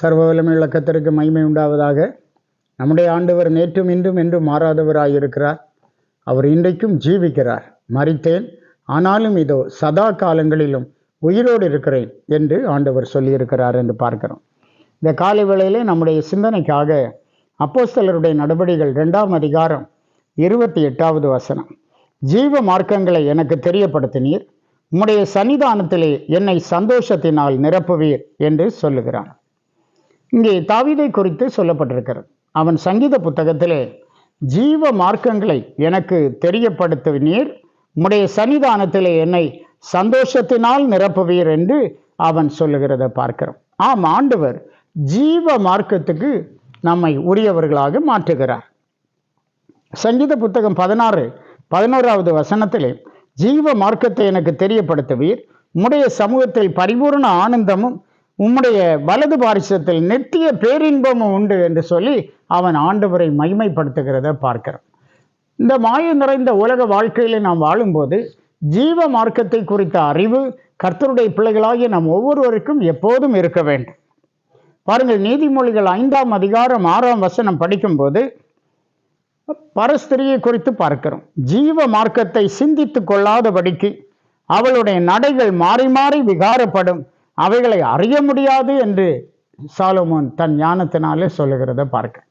சர்வ இலக்கத்திற்கு கத்தருக்கு மகிமை உண்டாவதாக. நம்முடைய ஆண்டவர் நேற்றும் இன்றும் என்றும் மாறாதவராயிருக்கிறார். அவர் இன்றைக்கும் ஜீவிக்கிறார். மறித்தேன். ஆனாலும் இதோ சதா காலங்களிலும் உயிரோடு இருக்கிறேன் என்று ஆண்டவர் சொல்லியிருக்கிறார் என்று பார்க்கிறோம். இந்த காலை வேளையிலே நம்முடைய சிந்தனைக்காக அப்போஸ்தலருடைய நடவடிக்கைகள் ரெண்டாம் அதிகாரம் இருபத்தி எட்டாவது வசனம். ஜீவ மார்க்கங்களை எனக்கு தெரியப்படுத்தினீர். உம்முடைய சன்னிதானத்திலே என்னை சந்தோஷத்தினால் நிரப்புவீர் என்று சொல்லுகிறார். இங்கே தாவிதை குறித்து சொல்லப்பட்டிருக்கிறது. அவன் சங்கீத புத்தகத்திலே ஜீவ மார்க்கங்களை எனக்கு தெரியப்படுத்துவீர். உம்முடைய சன்னிதானத்திலே என்னை சந்தோஷத்தினால் நிரப்புவீர் என்று அவன் சொல்லுகிறத பார்க்கிறோம். ஆம் ஆண்டவர் ஜீவ மார்க்கத்துக்கு நம்மை உரியவர்களாக மாற்றுகிறார். சங்கீத புத்தகம் பதினாறு பதினோராவது வசனத்திலே ஜீவ மார்க்கத்தை எனக்கு தெரியப்படுத்துவீர். உம்முடைய சமூகத்தில் பரிபூர்ண ஆனந்தமும் உம்முடைய வலது பாரிசத்தில் நித்திய பேரின்பமும் உண்டு என்று சொல்லி அவன் ஆண்டவரை மகிமைப்படுத்துகிறத பார்க்கிறோம். இந்த மாய நிறைந்த உலக வாழ்க்கையில் நாம் வாழும்போது ஜீவ மார்க்கத்தை குறித்த அறிவு கர்த்தருடைய பிள்ளைகளாகிய நம் ஒவ்வொருவருக்கும் எப்போதும் இருக்க வேண்டும். பாருங்கள் நீதிமொழிகள் ஐந்தாம் அதிகாரம் ஆறாம் வசனம் படிக்கும்போது பரஸ்திரியை குறித்து பார்க்கிறோம். ஜீவ மார்க்கத்தை சிந்தித்து கொள்ளாதபடிக்கு அவளுடைய நடைகள் மாறி மாறி விகாரப்படும். அவைகளை அறிய முடியாது என்று சாலமோன் தன் ஞானத்தினாலே சொல்லுகிறத பார்க்க.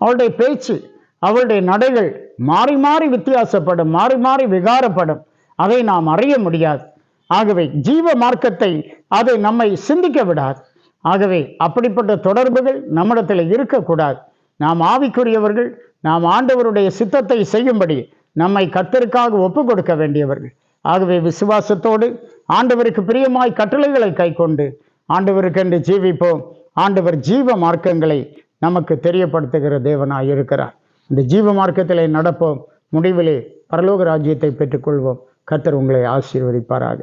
அவளுடைய பேச்சு அவளுடைய நடைகள் மாறி மாறி வித்தியாசப்படும் மாறி மாறி விகாரப்படும். அதை நாம் அறிய முடியாது. ஆகவே ஜீவ மார்க்கத்தை அது நம்மை சிந்திக்க விடாது. ஆகவே அப்படிப்பட்ட தொடர்புகள் நம்மிடத்தில் இருக்கக்கூடாது. நாம் ஆவிக்குரியவர்கள் நாம் ஆண்டவருடைய சித்தத்தை செய்யும்படி நம்மை கத்தருக்காக ஒப்பு கொடுக்க வேண்டியவர்கள். ஆகவே விசுவாசத்தோடு ஆண்டவருக்கு பிரியமாய் கட்டளைகளை கைக்கொண்டு ஆண்டவருக்கென்று ஜீவிப்போம். ஆண்டவர் ஜீவ மார்க்கங்களை நமக்கு தெரியப்படுத்துகிற தேவனாய் இருக்கிறார். இந்த ஜீவ மார்க்கத்திலே நடப்போம். முடிவிலே பரலோக ராஜ்யத்தை பெற்றுக்கொள்வோம். கத்தர் உங்களை ஆசீர்வதிப்பாராக.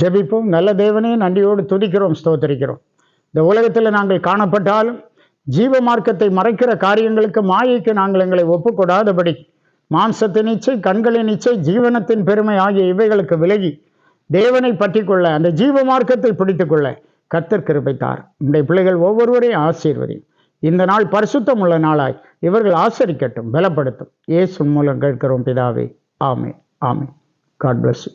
ஜெபிப்போம். நல்ல தேவனே நன்றியோடு துதிக்கிறோம் ஸ்தோத்தரிக்கிறோம். இந்த உலகத்தில் நாங்கள் காணப்பட்டாலும் ஜீவ மார்க்கத்தை மறைக்கிற காரியங்களுக்கு மாயைக்கு நாங்கள் எங்களை ஒப்புக்கூடாதபடி மாம்சத்தின் இச்சை கண்களின் இச்சை ஜீவனத்தின் பெருமை ஆகிய இவைகளுக்கு விலகி தேவனை பற்றி கொள்ள அந்த ஜீவ மார்க்கத்தை பிடித்து கொள்ள கத்தர் கிருபைத்தார். உடைய பிள்ளைகள் ஒவ்வொருவரையும் ஆசீர்வதி இந்த நாள் பரிசுத்தம் உள்ள நாளாய் இவர்கள் ஆசரிக்கட்டும் பலப்படுத்தும். ஏசு மூலம் கேட்கிறோம் பிதாவே. ஆமே ஆமே காட் பிளஸ்